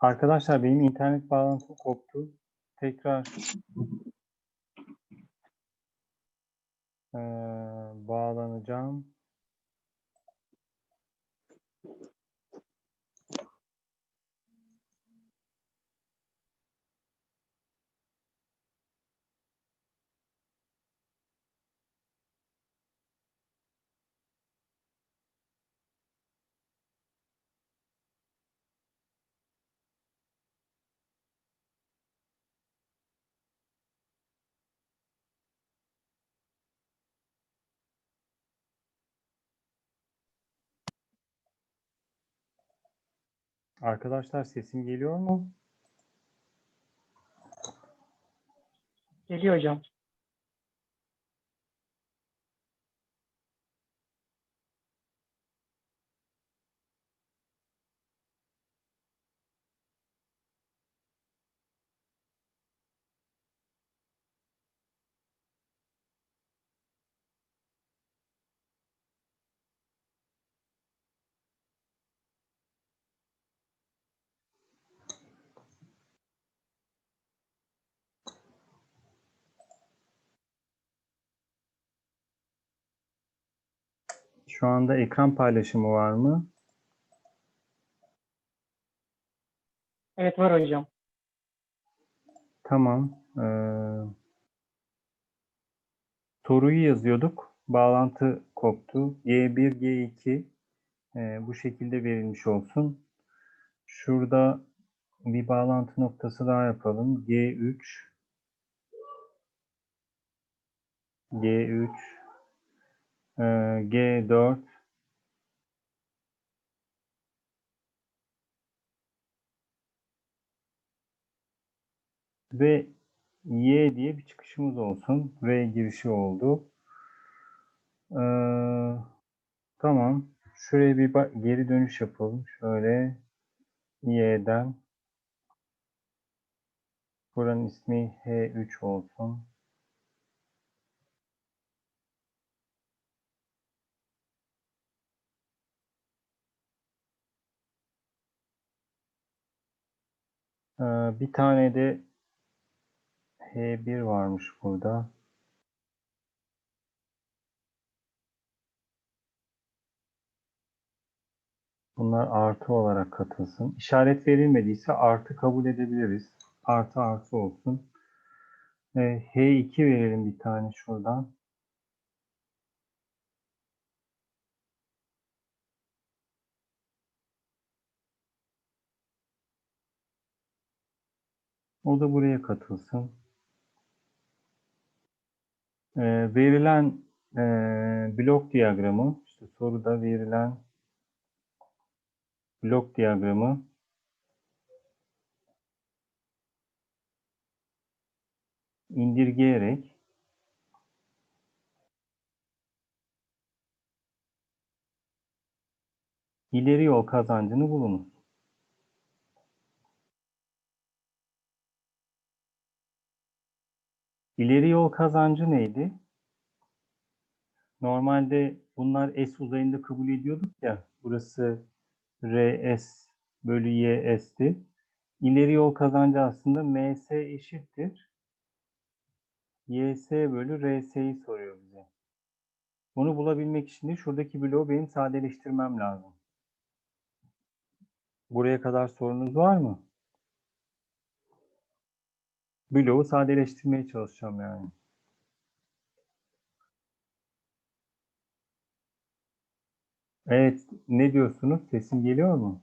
Arkadaşlar benim internet bağlantım koptu. Tekrar eee, bağlanacağım. Arkadaşlar sesim geliyor mu? Geliyor hocam. Şu anda ekran paylaşımı var mı? Evet var hocam. Tamam. Eee, soruyu yazıyorduk. Bağlantı koptu. G1, G2 eee, bu şekilde verilmiş olsun. Şurada bir bağlantı noktası daha yapalım. G3 G3 eee, G4 ve Y diye bir çıkışımız olsun. R girişi oldu. Ee, tamam. Şuraya bir geri dönüş yapalım. Şöyle Y'den buranın ismi H3 olsun. Bir tane de H1 varmış burada. Bunlar artı olarak katılsın. İşaret verilmediyse artı kabul edebiliriz. Artı artı olsun. Ee, H2 verelim bir tane şuradan. O da buraya katılsın. Ee, verilen e, blok diyagramı, işte soruda verilen blok diyagramı indirgeyerek ileri yol kazancını bulunuz. İleri yol kazancı neydi? Normalde bunlar S uzayında kabul ediyorduk ya. Burası RS bölü YS'ti. İleri yol kazancı aslında MS eşittir. YS bölü RS'yi soruyor bize. Bunu bulabilmek için de şuradaki bloğu benim sadeleştirmem lazım. Buraya kadar sorunuz var mı? Bloğu sadeleştirmeye çalışacağım yani. Evet, ne diyorsunuz? Sesim geliyor mu?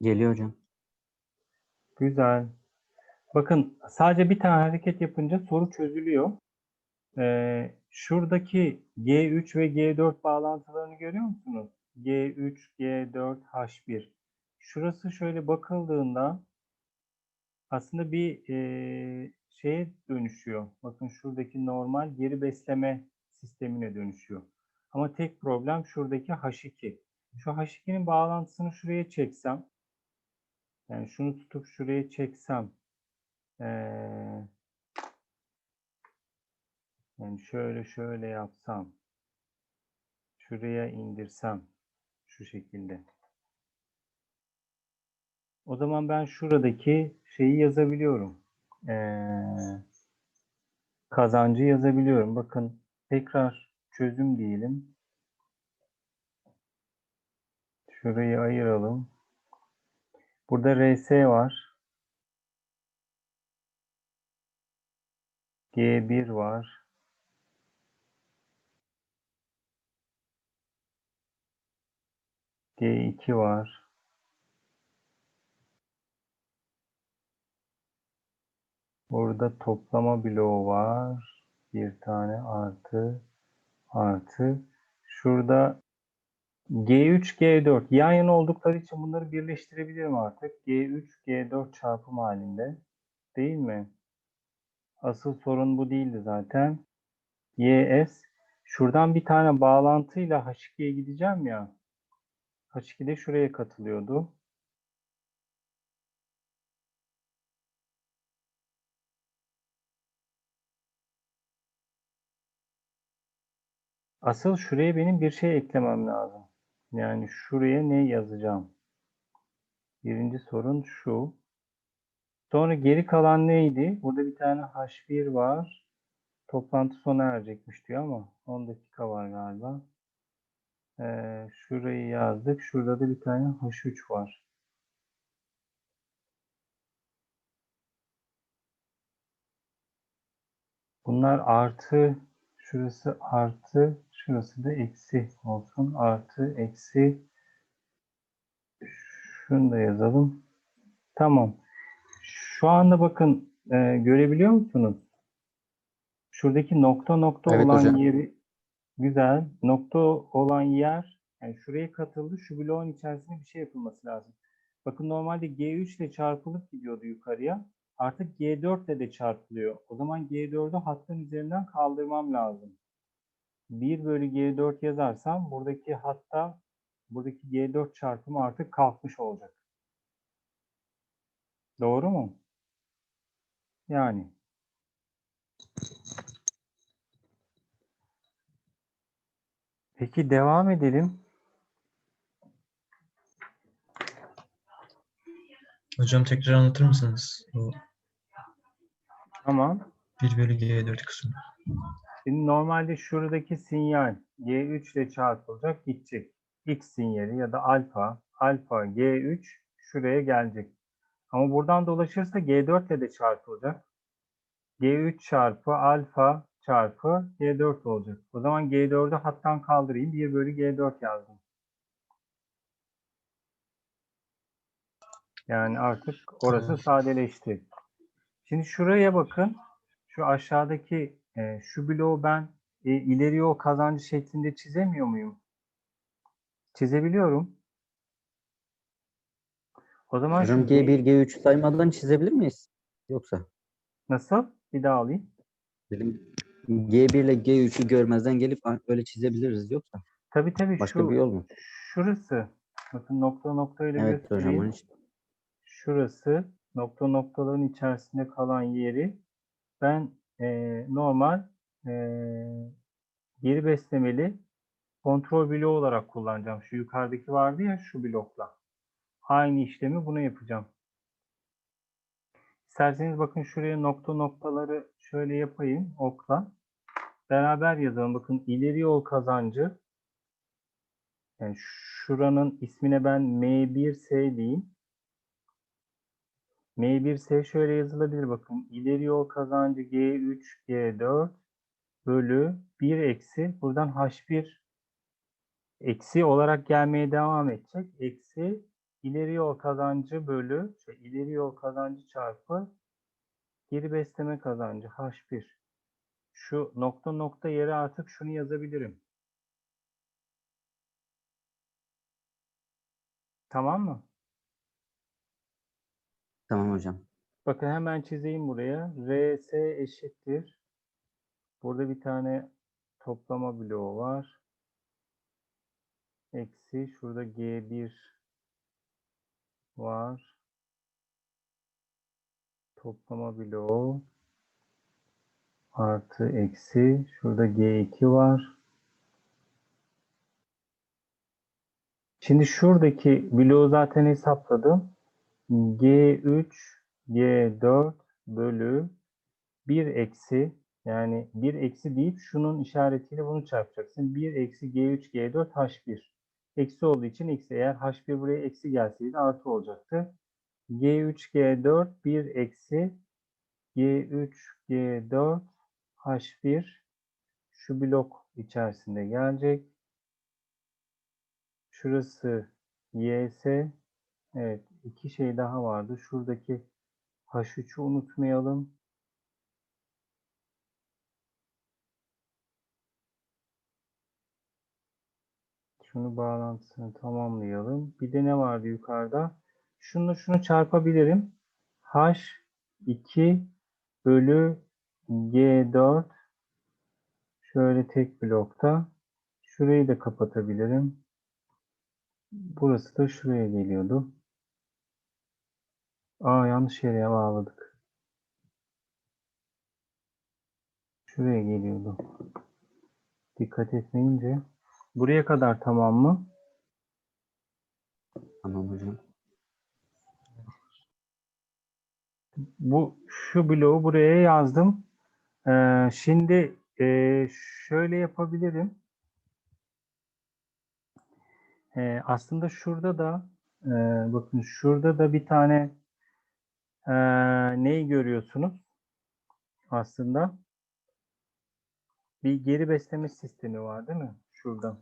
Geliyor hocam. Güzel. Bakın sadece bir tane hareket yapınca soru çözülüyor. Ee, şuradaki G3 ve G4 bağlantılarını görüyor musunuz? G3, G4, H1. Şurası şöyle bakıldığında aslında bir e, şeye dönüşüyor. Bakın şuradaki normal geri besleme sistemine dönüşüyor. Ama tek problem şuradaki H2. Şu H2'nin bağlantısını şuraya çeksem, yani şunu tutup şuraya çeksem, Ee, yani şöyle şöyle yapsam. Şuraya indirsem. Şu şekilde. O zaman ben şuradaki şeyi yazabiliyorum. Ee, kazancı yazabiliyorum. Bakın tekrar çözüm diyelim. Şurayı ayıralım. Burada RS var. G1 var. G2 var. Burada toplama bloğu var. Bir tane artı artı. Şurada G3, G4 yan yana oldukları için bunları birleştirebilirim artık. G3, G4 çarpım halinde. Değil mi? Asıl sorun bu değildi zaten. YS. Şuradan bir tane bağlantıyla H2'ye gideceğim ya. H2 de şuraya katılıyordu. Asıl şuraya benim bir şey eklemem lazım. Yani şuraya ne yazacağım? Birinci sorun şu. Sonra geri kalan neydi? Burada bir tane H1 var. Toplantı sona erecekmiş diyor ama 10 dakika var galiba. Ee, şurayı yazdık. Şurada da bir tane H3 var. Bunlar artı, şurası artı, şurası da eksi olsun. Artı, eksi. Şunu da yazalım. Tamam. Şu anda bakın e, görebiliyor musunuz? Şuradaki nokta nokta Evet olan hocam. yeri güzel. Nokta olan yer yani şuraya katıldı. Şu bloğun içerisinde bir şey yapılması lazım. Bakın normalde G3 ile çarpılıp gidiyordu yukarıya. Artık G4 ile de çarpılıyor. O zaman G4'ü hattın üzerinden kaldırmam lazım. 1 bölü G4 yazarsam buradaki hatta buradaki G4 çarpımı artık kalkmış olacak. Doğru mu? Yani. Peki devam edelim. Hocam tekrar anlatır mısınız? O Tamam. 1 bölü G4 kısmı. Şimdi normalde şuradaki sinyal G3 ile çarpılacak gidecek. X sinyali ya da alfa, alfa G3 şuraya gelecek. Ama buradan dolaşırsa G4 ile de çarpılacak. G3 çarpı alfa çarpı G4 olacak. O zaman G4'ü hattan kaldırayım. 1 bölü G4 yazdım. Yani artık orası sadeleşti. Şimdi şuraya bakın. Şu aşağıdaki e, şu bloğu ben e, ileri yol kazancı şeklinde çizemiyor muyum? Çizebiliyorum. O zaman Hocam G- G1, G3 saymadan çizebilir miyiz? Yoksa nasıl? Bir daha alayım. dedim G1 ile G3'ü görmezden gelip öyle çizebiliriz yoksa. Tabii tabii Başka şu bir yol mu? şurası. Bakın nokta noktayla Evet hocam göstereyim. onun için. Şurası nokta noktaların içerisinde kalan yeri ben eee, normal eee, geri beslemeli kontrol bloğu olarak kullanacağım. Şu yukarıdaki vardı ya şu blokla. Aynı işlemi buna yapacağım. İsterseniz bakın şuraya nokta noktaları şöyle yapayım okla. Beraber yazalım. Bakın ileri yol kazancı yani şuranın ismine ben M1S diyeyim. M1S şöyle yazılabilir bakın. İleri yol kazancı G3, G4 bölü 1 eksi buradan H1 eksi olarak gelmeye devam edecek. Eksi ileri yol kazancı bölü şey, ileri yol kazancı çarpı geri besleme kazancı H1. Şu nokta nokta yere artık şunu yazabilirim. Tamam mı? Tamam hocam. Bakın hemen çizeyim buraya. RS eşittir. Burada bir tane toplama bloğu var. Eksi şurada G1 var. toplama bloğu artı eksi şurada G2 var. Şimdi şuradaki bloğu zaten hesapladım. G3 G4 bölü 1 eksi yani 1 eksi deyip şunun işaretiyle bunu çarpacaksın. 1 eksi G3 G4 H1. Eksi olduğu için eksi. Eğer H1 buraya eksi gelseydi artı olacaktı. G3 G4 1 eksi G3 G4 H1 şu blok içerisinde gelecek. Şurası YS. Evet, iki şey daha vardı. Şuradaki H3'ü unutmayalım. Şunu bağlantısını tamamlayalım. Bir de ne vardı yukarıda? Şunu şunu çarpabilirim. H2 bölü G4 şöyle tek blokta. Şurayı da kapatabilirim. Burası da şuraya geliyordu. Aa yanlış yere bağladık. Şuraya geliyordu. Dikkat etmeyince. Buraya kadar tamam mı? Tamam hocam. Bu şu bloğu buraya yazdım. Ee, şimdi e, şöyle yapabilirim. Ee, aslında şurada da e, bakın şurada da bir tane e, neyi görüyorsunuz? Aslında bir geri besleme sistemi var değil mi? Şurada.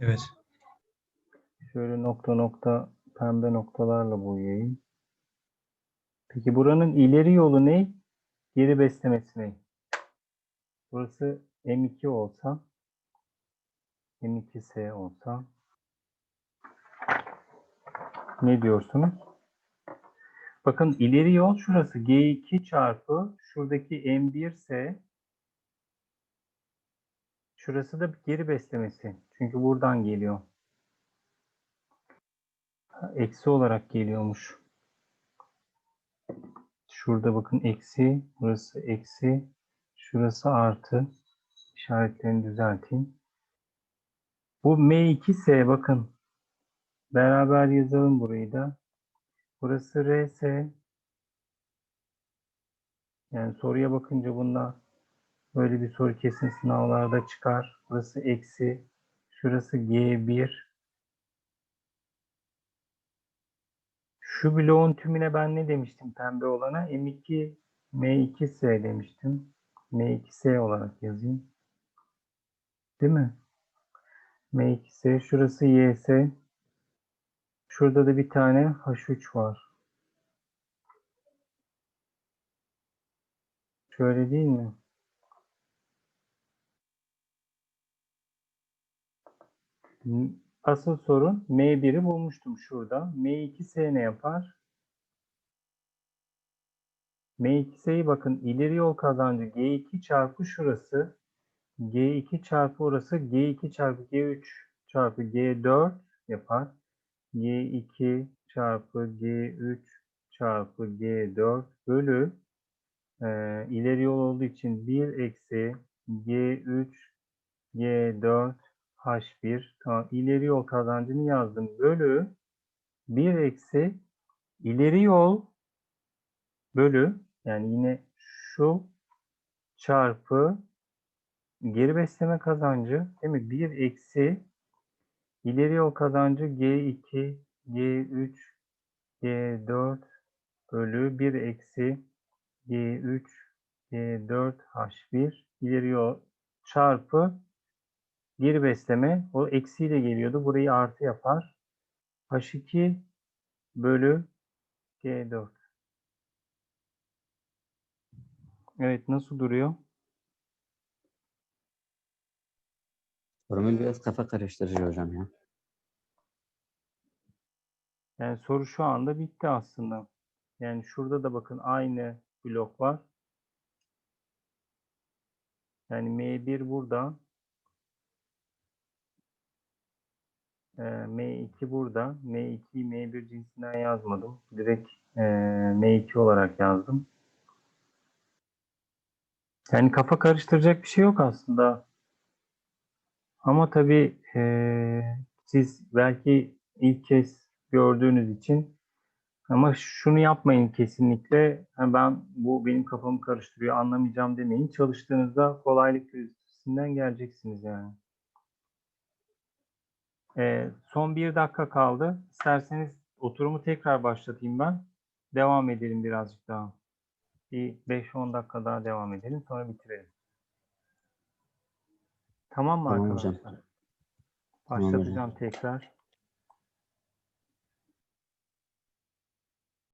Evet. Şöyle nokta nokta pembe noktalarla boyayayım. Peki buranın ileri yolu ne? Geri beslemesi ne? Burası M2 olsa M2S olsa ne diyorsunuz? Bakın ileri yol şurası G2 çarpı şuradaki M1S şurası da geri beslemesi. Çünkü buradan geliyor. Eksi olarak geliyormuş. Şurada bakın eksi, burası eksi, şurası artı. İşaretlerini düzelteyim. Bu M2S bakın. Beraber yazalım burayı da. Burası RS. Yani soruya bakınca bunda böyle bir soru kesin sınavlarda çıkar. Burası eksi. Şurası G1. Şu bloğun tümüne ben ne demiştim pembe olana? M2 M2S demiştim. M2S olarak yazayım. Değil mi? M2S. Şurası YS. Şurada da bir tane H3 var. Şöyle değil mi? Asıl sorun M1'i bulmuştum şurada. M2S ne yapar? M2S'yi bakın ileri yol kazancı G2 çarpı şurası. G2 çarpı orası G2 çarpı G3 çarpı G4 yapar. G2 çarpı G3 çarpı G4 bölü e, ileri yol olduğu için 1 eksi G3 G4 H1 tamam ileri yol kazancını yazdım bölü 1 eksi ileri yol bölü yani yine şu çarpı geri besleme kazancı değil mi? 1 eksi ileri yol kazancı G2 G3 G4 bölü 1 eksi G3 G4 H1 ileri yol çarpı geri besleme o eksiyle geliyordu. Burayı artı yapar. H2 bölü G4. Evet nasıl duruyor? Formül biraz kafa karıştırıcı hocam ya. Yani soru şu anda bitti aslında. Yani şurada da bakın aynı blok var. Yani M1 burada. Ee, M2 burada. M2'yi M1 cinsinden yazmadım. Direkt Ee, M2 olarak yazdım. Yani kafa karıştıracak bir şey yok aslında. Ama tabii eee, siz belki ilk kez gördüğünüz için ama şunu yapmayın kesinlikle. Ha, Ben bu benim kafamı karıştırıyor anlamayacağım demeyin. Çalıştığınızda kolaylık üstesinden geleceksiniz yani. Ee, son bir dakika kaldı. İsterseniz oturumu tekrar başlatayım ben. Devam edelim birazcık daha. Bir 5-10 dakika daha devam edelim. Sonra bitirelim. Tamam mı Tamam arkadaşlar? Tamam hocam. Başlatacağım tekrar.